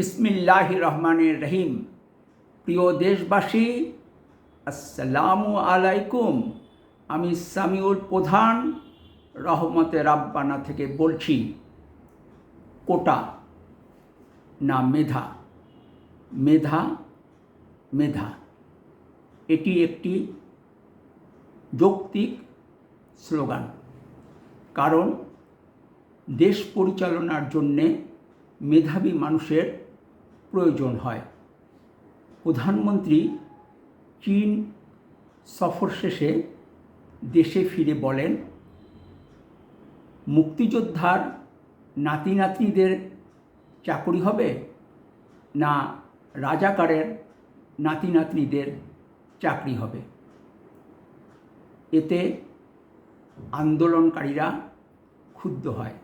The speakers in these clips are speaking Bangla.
বিসমিল্লাহ রহমানের রহিম। প্রিয় দেশবাসী, আসসালামু আলাইকুম। আমি সামিউল প্রধান, রহমতে রাব্বানা থেকে বলছি, কোটা না মেধা? মেধা মেধা। এটি একটি যৌক্তিক স্লোগান। কারণ দেশ পরিচালনার জন্যে মেধাবী মানুষের প্রয়োজন হয়। প্রধানমন্ত্রী চীন সফর শেষে দেশে ফিরে বলেন, মুক্তিযোদ্ধার নাতি নাতনিদের চাকরি হবে না রাজাকারের নাতি নাতনিদের চাকরি হবে? এতে আন্দোলনকারীরা ক্ষুব্ধ হয়।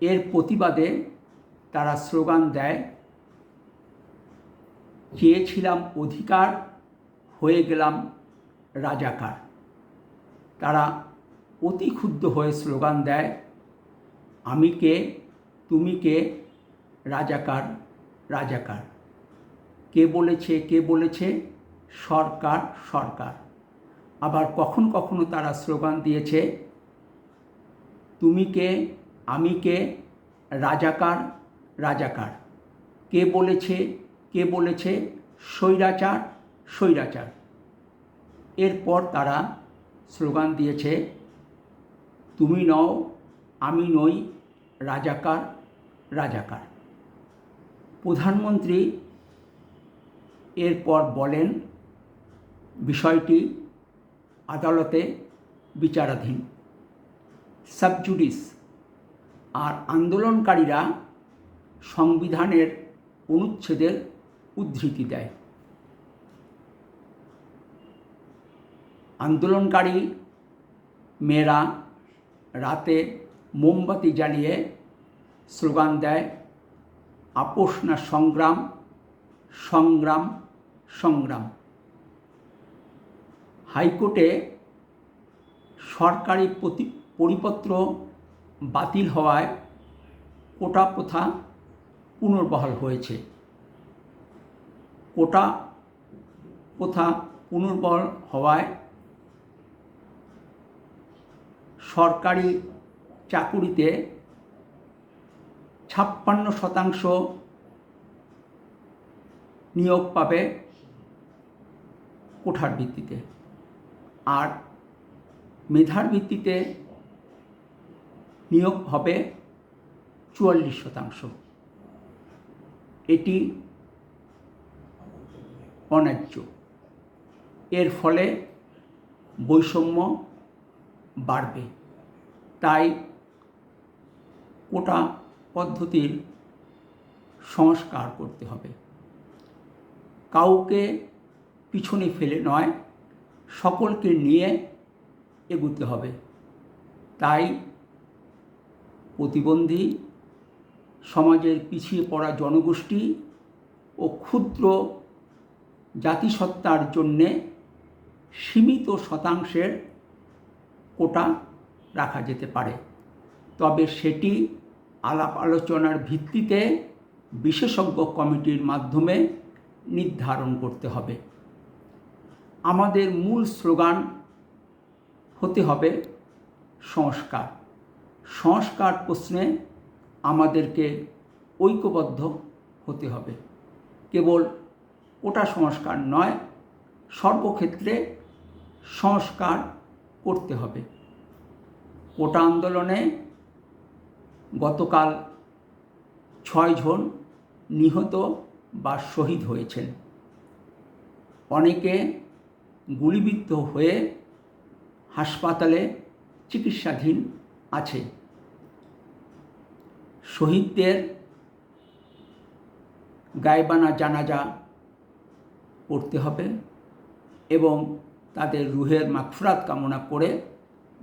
এর প্রতিবাদে তারা স্লোগান দেয় চেয়েছিলাম অধিকার, হয়ে গেলাম রাজাকার। তারা অতি ক্ষুব্ধ হয়ে স্লোগান দেয়, আমি কে, তুমি কে, রাজাকার রাজাকার। কে বলেছে কে বলেছে? সরকার সরকার। আবার কখন কখনো তারা স্লোগান দিয়েছে, তুমি কে, আমি কে, রাজাকার রাজাকার। কে বলেছে কে বলেছে? স্বৈরাচার স্বৈরাচার। এরপর তারা স্লোগান দিয়েছে, তুমি নও, আমি নই, রাজাকার রাজাকার। প্রধানমন্ত্রী এরপর বলেন, বিষয়টি আদালতে বিচারাধীন। সাবজুডিস আর আন্দোলনকারীরা সংবিধানের অনুচ্ছেদের উদ্ধৃতি দেয়। আন্দোলনকারী মেয়েরা রাতে মোমবাতি জ্বালিয়ে স্লোগান দেয়, আপোষ না সংগ্রাম সংগ্রাম সংগ্রাম। হাইকোর্টে সরকারি প্রতি, পরিপত্র বাতিল হওয়ায় কোটা প্রথা পুনর্বহাল হয়েছে। কোটা প্রথা পুনর্বহাল হওয়ায় সরকারি চাকুরিতে ছাপ্পান্ন শতাংশ নিয়োগ পাবে কোঠার ভিত্তিতে। আর মেধার ভিত্তিতে নিয়োগ হবে চুয়াল্লিশ শতাংশ। এটি অন্যায্য। এর ফলে বৈষম্য বাড়বে। তাই কোটা পদ্ধতির সংস্কার করতে হবে। কাউকে পিছনে ফেলে নয়, সকলকে নিয়ে এগুতে হবে। তাই প্রতিবন্ধী সমাজের পিছিয়ে পড়া জনগোষ্ঠী ও ক্ষুদ্র জাতিসত্তার জন্যে সীমিত শতাংশের কোটা রাখা যেতে পারে। তবে সেটি আলাপ আলোচনার ভিত্তিতে বিশেষজ্ঞ কমিটির মাধ্যমে নির্ধারণ করতে হবে। আমাদের মূল স্লোগান হতে হবে সংস্কার। সংস্কার প্রশ্নে আমাদেরকে ঐক্যবদ্ধ হতে হবে। কেবল ওটা সংস্কার নয়, সর্বক্ষেত্রে সংস্কার করতে হবে। কোটা আন্দোলনে গতকাল ছয়জন নিহত বা শহীদ হয়েছেন। অনেকে গুলিবিদ্ধ হয়ে হাসপাতালে চিকিৎসাধীন আছে। শহীদদের গায়বানা জানাজা পড়তে হবে এবং তাদের রুহের মাগফুরাত কামনা করে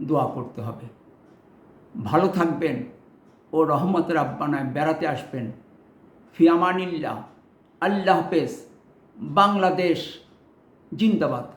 দোয়া করতে হবে। ভালো থাকবেন ও রহমত রাব্বানায় বেড়াতে আসবেন। ফিয়ামানিল্লাহ আল্লাহ হাফেজ। বাংলাদেশ জিন্দাবাদ।